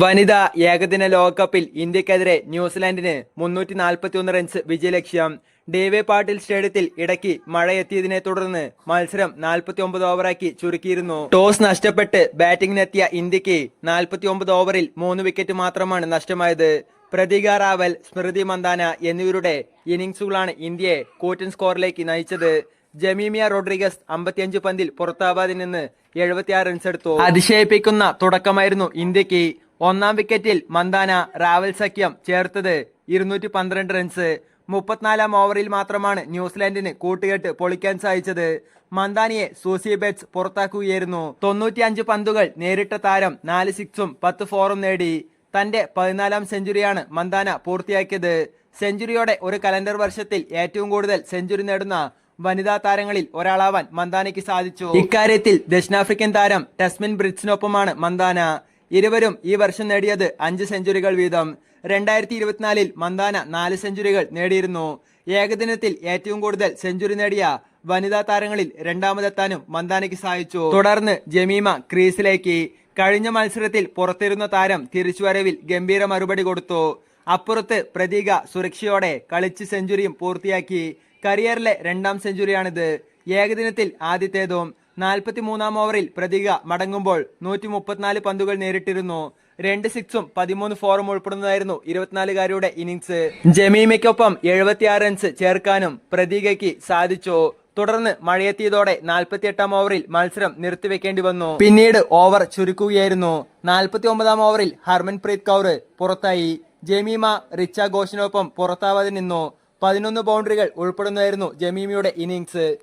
വനിതാ ഏകദിന ലോകകപ്പിൽ ഇന്ത്യക്കെതിരെ ന്യൂസിലാൻഡിന് മുന്നൂറ്റി നാൽപ്പത്തി ഒന്ന് റൺസ് വിജയലക്ഷ്യം. ഡേവെ പാട്ടിൽ സ്റ്റേഡിയത്തിൽ ഇടയ്ക്ക് മഴയെത്തിയതിനെ തുടർന്ന് മത്സരം നാൽപ്പത്തി ഒമ്പത് ഓവറാക്കി ചുരുക്കിയിരുന്നു. ടോസ് നഷ്ടപ്പെട്ട് ബാറ്റിംഗിനെത്തിയ ഇന്ത്യയ്ക്ക് നാൽപ്പത്തി ഒമ്പത് ഓവറിൽ മൂന്ന് വിക്കറ്റ് മാത്രമാണ് നഷ്ടമായത്. പ്രതീക റാവൽ സ്മൃതി മന്ദാന എന്നിവരുടെ ഇന്നിംഗ്സുകളാണ് ഇന്ത്യയെ കൂറ്റൻ സ്കോറിലേക്ക് നയിച്ചത്. ജമീമിയ റോഡ്രിഗസ് അമ്പത്തിയഞ്ച് പന്തിൽ പുറത്താവാതെ നിന്ന് എഴുപത്തിയാറ് റൺസ് എടുത്തു അതിശയിപ്പിക്കുന്ന തുടക്കമായിരുന്നു ഇന്ത്യയ്ക്ക് ഒന്നാം വിക്കറ്റിൽ മന്ദാന റാവൽ സഖ്യം ചേർത്തത് ഇരുന്നൂറ്റി പന്ത്രണ്ട് റൺസ് മുപ്പത്തിനാലാം ഓവറിൽ മാത്രമാണ് ന്യൂസിലാൻഡിന് കൂട്ടുകെട്ട് പൊളിക്കാൻ സാധിച്ചത്. മന്ദാനിയെ സൂസി ബെറ്റ്സ് പുറത്താക്കുകയായിരുന്നു. തൊണ്ണൂറ്റിയഞ്ച് പന്തുകൾ നേരിട്ട താരം നാല് സിക്സും പത്ത് ഫോറും നേടി. തന്റെ പതിനാലാം സെഞ്ചുറിയാണ് മന്ദാന പൂർത്തിയാക്കിയത്. സെഞ്ചുറിയോടെ ഒരു കലണ്ടർ വർഷത്തിൽ ഏറ്റവും കൂടുതൽ സെഞ്ചുറി നേടുന്ന വനിതാ താരങ്ങളിൽ ഒരാളാവാൻ മന്ദാനയ്ക്ക് സാധിച്ചു. ഇക്കാര്യത്തിൽ ദക്ഷിണാഫ്രിക്കൻ താരം ടെസ്മിൻ ബ്രിഡ്സിനൊപ്പമാണ് മന്ദാന ഇരുവരും ഈ വർഷം നേടിയത് അഞ്ച് സെഞ്ചുറികൾ വീതം. രണ്ടായിരത്തി ഇരുപത്തിനാലിൽ മന്ദാന നാല് സെഞ്ചുറികൾ നേടിയിരുന്നു. ഏകദിനത്തിൽ ഏറ്റവും കൂടുതൽ സെഞ്ചുറി നേടിയ വനിതാ താരങ്ങളിൽ രണ്ടാമതെത്താനും മന്ദാനയ്ക്ക് സാധിച്ചു. തുടർന്ന് ജമീമ ക്രീസിലേക്ക്. കഴിഞ്ഞ മത്സരത്തിൽ പുറത്തിരുന്ന താരം തിരിച്ചുവരവിൽ ഗംഭീര മറുപടി കൊടുത്തു. അപ്പുറത്ത് പ്രതീക സുരക്ഷയോടെ കളിച്ച് സെഞ്ചുറിയും പൂർത്തിയാക്കി. കരിയറിലെ രണ്ടാം സെഞ്ചുറിയാണിത്. ഏകദിനത്തിൽ ആദ്യത്തേതും നാൽപ്പത്തി മൂന്നാം ഓവറിൽ പ്രതിക മടങ്ങുമ്പോൾ നൂറ്റി മുപ്പത്തിനാല് പന്തുകൾ നേരിട്ടിരുന്നു. രണ്ട് സിക്സും പതിമൂന്ന് ഫോറും ഉൾപ്പെടുന്നതായിരുന്നു ഇരുപത്തിനാലുകാരുടെ ഇന്നിംഗ്സ്. ജമീമയ്ക്കൊപ്പം എഴുപത്തിയാറ് റൺസ് ചേർക്കാനും പ്രതീകയ്ക്ക് സാധിച്ചു. തുടർന്ന് മഴയെത്തിയതോടെ നാൽപ്പത്തിയെട്ടാം ഓവറിൽ മത്സരം നിർത്തിവെക്കേണ്ടി വന്നു. പിന്നീട് ഓവർ ചുരുക്കുകയായിരുന്നു. നാൽപ്പത്തി ഒമ്പതാം ഓവറിൽ ഹർമൻപ്രീത് കൗർ പുറത്തായി. ജമീമ റിച്ച ഘോഷിനൊപ്പം പുറത്താവാതെ നിന്നു. പതിനൊന്ന് ബൗണ്ടറികൾ ഉൾപ്പെടുന്നതായിരുന്നു ജമീമയുടെ ഇന്നിംഗ്സ്.